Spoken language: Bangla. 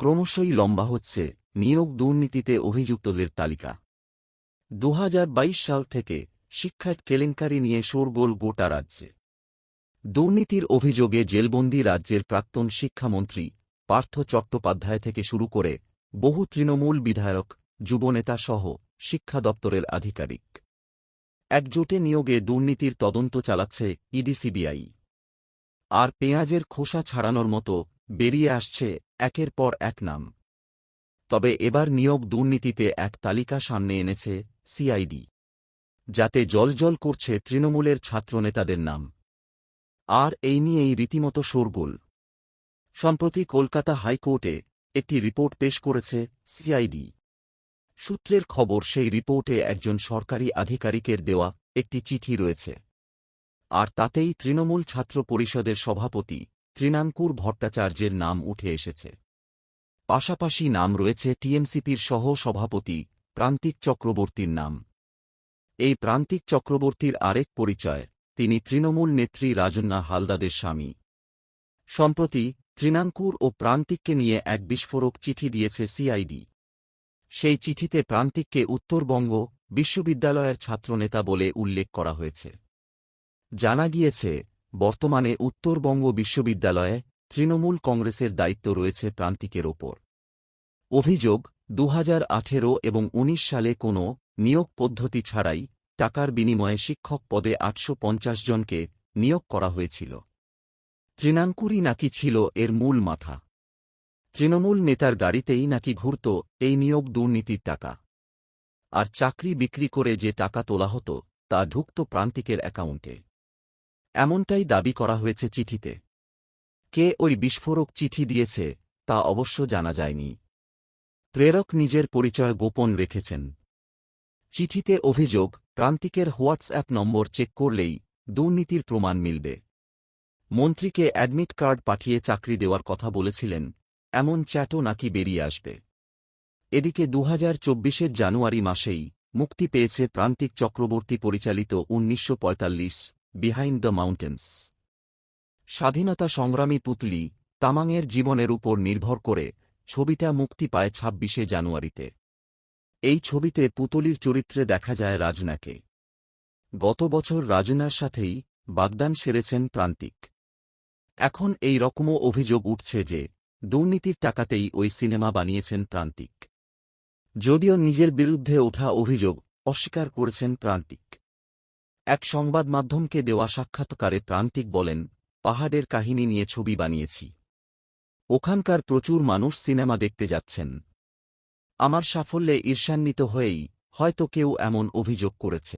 ক্রমশই লম্বা হচ্ছে, নিয়োগ দুর্নীতিতে অভিযুক্তদের তালিকা। দু হাজার বাইশ সাল থেকে শিক্ষার কেলেঙ্কারি নিয়ে শোরগোল গোটা রাজ্যে। দুর্নীতির অভিযোগে জেলবন্দি রাজ্যের প্রাক্তন শিক্ষামন্ত্রী পার্থ চট্টোপাধ্যায় থেকে শুরু করে বহু তৃণমূল বিধায়ক, যুবনেতা সহ শিক্ষা দপ্তরের আধিকারিক। একজোটে নিয়োগে দুর্নীতির তদন্ত চালাচ্ছে ইডিসিবিআই আর পেঁয়াজের খোসা ছাড়ানোর মতো বেরিয়ে আসছে একের পর এক নাম। তবে এবার নিয়োগ দুর্নীতিতে এক তালিকা সামনে এনেছে সিআইডি, যাতে জলজল করছে তৃণমূলের ছাত্রনেতাদের নাম। আর এই নিয়েই রীতিমতো শোরগোল। সম্প্রতি কলকাতা হাইকোর্টে একটি রিপোর্ট পেশ করেছে সিআইডি। সূত্রের খবর, সেই রিপোর্টে একজন সরকারি আধিকারিকের দেওয়া একটি চিঠি রয়েছে। আর তাতেই তৃণমূল ছাত্র পরিষদের সভাপতি তৃণাঙ্কুর ভট্টাচার্যের নাম উঠে এসেছে। পাশাপাশি নাম রয়েছে টিএমসিপির সহ সভাপতি প্রান্তিক চক্রবর্তীর নাম। এই প্রান্তিক চক্রবর্তীর আরেক পরিচয়, তিনি তৃণমূল নেত্রী রাজন্না হালদাদের স্বামী। সম্প্রতি তৃণাঙ্কুর ও প্রান্তিককে নিয়ে এক বিস্ফোরক চিঠি দিয়েছে সিআইডি। সেই চিঠিতে প্রান্তিককে উত্তরবঙ্গ বিশ্ববিদ্যালয়ের ছাত্রনেতা বলে উল্লেখ করা হয়েছে। জানা গিয়েছে বর্তমানে উত্তরবঙ্গ বিশ্ববিদ্যালয়ে তৃণমূল কংগ্রেসের দায়িত্ব রয়েছে প্রান্তিকের ওপর। অভিযোগ দু হাজার আঠেরো এবং ১৯ সালে কোনো নিয়োগ পদ্ধতি ছাড়াই টাকার বিনিময়ে শিক্ষক পদে আটশো পঞ্চাশ জনকে নিয়োগ করা হয়েছিল। তৃণাঙ্কুরই নাকি ছিল এর মূল মাথা। তৃণমূল নেতার গাড়িতেই নাকি ঘুরত এই নিয়োগ দুর্নীতির টাকা। আর চাকরি বিক্রি করে যে টাকা তোলা হতো তা ঢুকত প্রান্তিকের অ্যাকাউন্টে। এমনটাই দাবি করা হয়েছে চিঠিতে। কে ওই বিস্ফোরক চিঠি দিয়েছে, তা অবশ্য জানা যায়নি। প্রেরক নিজের পরিচয় গোপন রেখেছেন। চিঠিতে অভিযোগ প্রান্তিকের হোয়াটসঅ্যাপ নম্বর চেক করলেই দুর্নীতির প্রমাণ মিলবে। মন্ত্রীকে অ্যাডমিট কার্ড পাঠিয়ে চাকরি দেওয়ার কথা বলেছিলেন, এমন চ্যাটও নাকি বেরিয়ে আসবে। এদিকে দু হাজার জানুয়ারি মাসেই মুক্তি পেয়েছে প্রান্তিক চক্রবর্তী পরিচালিত উনিশশো পঁয়তাল্লিশ বিহাইন্ড দ্য মাউন্টেন্স স্বাধীনতা সংগ্রামী পুতলি তামাংয়ের জীবনের উপর নির্ভর করে ছবিটা মুক্তি পায় ছাব্বিশে জানুয়ারিতে। এই ছবিতে পুতলির চরিত্রে দেখা যায় রাজনাকে। গত বছর রাজনার সাথেই বাগদান সেরেছেন প্রান্তিক। এখন এই রকমও অভিযোগ উঠছে যে দুর্নীতির টাকাতেই ওই সিনেমা বানিয়েছেন প্রান্তিক। যদিও নিজের বিরুদ্ধে ওঠা অভিযোগ অস্বীকার করেছেন প্রান্তিক। এক সংবাদ মাধ্যমকে দেওয়া সাক্ষাৎকারে প্রান্তিক বলেন, পাহাড়ের কাহিনী নিয়ে ছবি বানিয়েছি। ওখানকার প্রচুর মানুষ সিনেমা দেখতে যাচ্ছেন। আমার সাফল্যে ঈর্ষান্বিত হয়েই হয়তো কেউ এমন অভিযোগ করেছে।